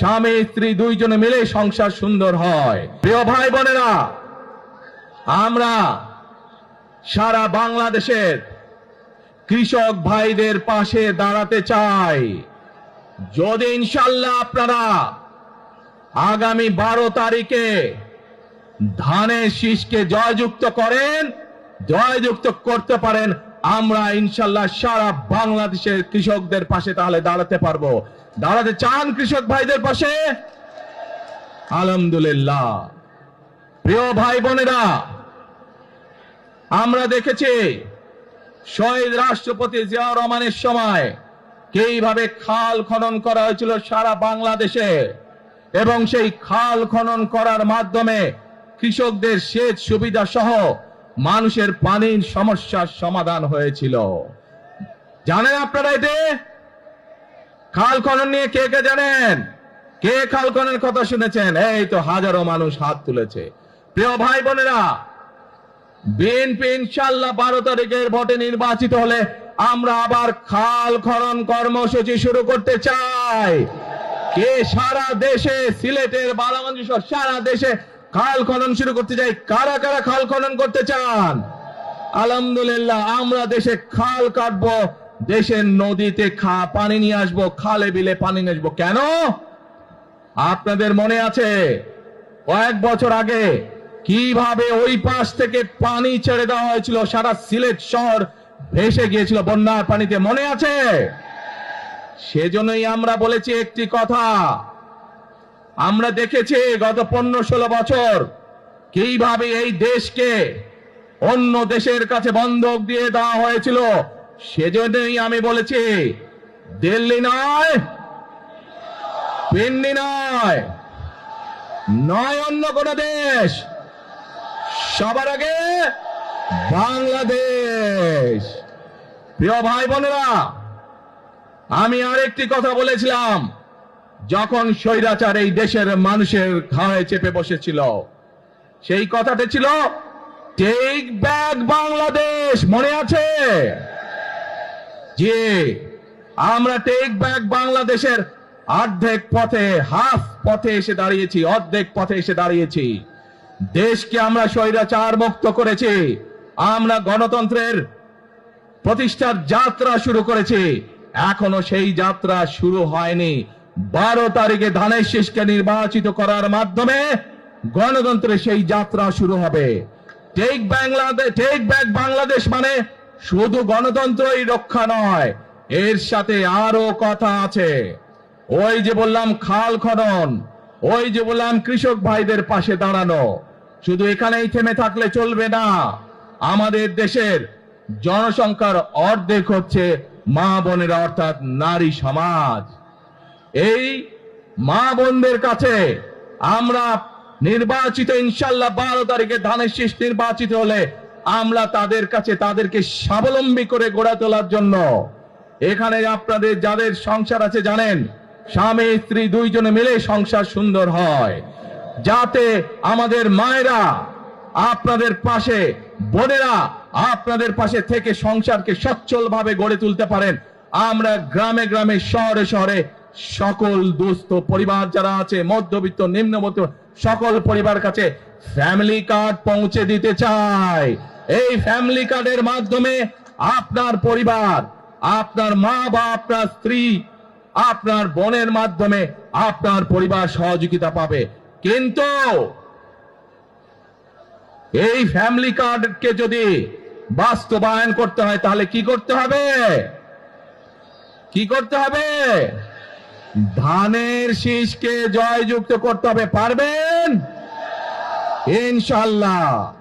স্বামী, স্ত্রী দুইজনে মিলে সংসার সুন্দর হয়। প্রিয় ভাই বোনেরা, আমরা সারা বাংলাদেশের কৃষক ভাইদের পাশে দাঁড়াতে চাই। যদি ইনশাল্লাহ আপনারা আগামী বারো তারিখে ধানের শীষকে জয়যুক্ত করেন, জয়যুক্ত করতে পারেন আমরা ইনশাল্লাহ সারা বাংলাদেশের কৃষকদের পাশে তাহলে দাঁড়াতে পারব। দাঁড়াতে চান কৃষক ভাইদের পাশে? আলহামদুলিল্লাহ। প্রিয় ভাই বোনেরা, আমরা দেখেছি শহীদ রাষ্ট্রপতি জিয়াউর রহমানের সময় কীভাবে খাল খনন করা হয়েছিল সারা বাংলাদেশে এবং সেই খাল খনন করার মাধ্যমে কৃষকদের সেচ সুবিধা সহ মানুষের পানির সমস্যার সমাধান হয়েছিল। জানেন আপনারা এতে খাল খনন নিয়ে কে কে জানেন? কে খাল খননের কথা শুনেছেন? এই তো হাজারো মানুষ হাত তুলেছে। প্রিয় ভাই বোনেরা, বিএনপি ইনশাল্লাহ বারো তারিখের ভোটে নির্বাচিত হলে আমরা আবার খাল খনন কর্মসূচি শুরু করতে চাই। কে সারা দেশে সিলেটের বালাগঞ্জ সারা দেশে খাল খনন শুরু করতে চাই। কারা কারা খাল খনন করতে চান? আলহামদুলিল্লাহ, আমরা দেশে খাল কাটবো, দেশের নদীতে খা, পানি নিয়ে আসব, খালে বিলে পানি নিয়ে আসব। কেন? আপনাদের মনে আছে, কয়েক বছর আগে কীভাবে ওই পাশ থেকে পানি ছেড়ে দেওয়া হয়েছিল? সারা সিলেট শহর ভেসে গিয়েছিল বন্যার পানিতে। মনে আছে? সেজন্যই আমরা বলেছি একটি কথা। আমরা দেখেছি গত পনেরো ষোলো বছর কীভাবে এই দেশকে অন্য দেশের কাছে বন্ধক দিয়ে দেওয়া হয়েছিল, সেজন্যই আমি বলেছি, দিল্লি নয়, পিন্ডি নয় নয় অন্য কোন দেশ, সবার আগে বাংলাদেশ। প্রিয় ভাই বোনেরা, আমি আরেকটি কথা বলেছিলাম যখন স্বৈরাচার এই দেশের মানুষের ঘাড়ে চেপে বসেছিল, সেই কথাটা ছিল টেক ব্যাক বাংলাদেশ! মনে আছে? যে আমরা টেক ব্যাক বাংলাদেশের অর্ধেক পথে হাফ পথে এসে দাঁড়িয়েছি, অর্ধেক পথে এসে দাঁড়িয়েছি। দেশকে আমরা স্বৈরাচার মুক্ত করেছি, আমরা গণতন্ত্রের প্রতিষ্ঠার যাত্রা শুরু করেছি, এখনও সেই যাত্রা শুরু হয়নি। বারো তারিখে ধানের শীষকে নির্বাচিত করার মাধ্যমে গণতন্ত্রের সেই যাত্রা শুরু হবে। Take Bangladesh take back Bangladesh মানে শুধু গণতন্ত্রই রক্ষা নয়, এর সাথে আরও কথা আছে। ওই যে বললাম খাল খনন, ওই যে বললাম কৃষক ভাইদের পাশে দাঁড়ানো, শুধু এখানেই থেমে থাকলে চলবে না। আমাদের দেশের জনসংখ্যার অর্ধেক হচ্ছে মা বোনেরা, অর্থাৎ নারী সমাজ। এই মা বোনদের কাছে আমরা নির্বাচিত ইনশাল্লাহ বারো তারিখে ধানের শীষ নির্বাচিত হলে আমরা তাদের কাছে তাদেরকে স্বাবলম্বী করে গড়ে তোলার জন্য। এখানে আপনাদের যাদের সংসার আছে জানেন, স্বামী, স্ত্রী দুইজনে মিলে সংসার সুন্দর হয়। যাতে আমাদের মায়েরা, আপনাদের পাশে বোনেরা আপনাদের পাশে থেকে সংসারকে সচ্ছল ভাবে গড়ে তুলতে পারেন। আমরা গ্রামে গ্রামে, শহরে শহরে সকল দুস্থ পরিবার যারা আছে, মধ্যবিত্ত নিম্নবিত্ত সকল পরিবার কাছে ফ্যামিলি কার্ড পৌঁছে দিতে চাই। এই ফ্যামিলি কার্ডের মাধ্যমে আপনার পরিবার, আপনার মা বা আপনার স্ত্রী, আপনার বোনের মাধ্যমে আপনার পরিবার সহযোগিতা পাবে। কিন্তু এই ফ্যামিলি কার্ডকে যদি বাস্তবায়ন করতে হয়, তাহলে কি করতে হবে? কি করতে হবে? ধানের শীষকে জয়যুক্ত করতে হবে পারবেন? ইনশাল্লাহ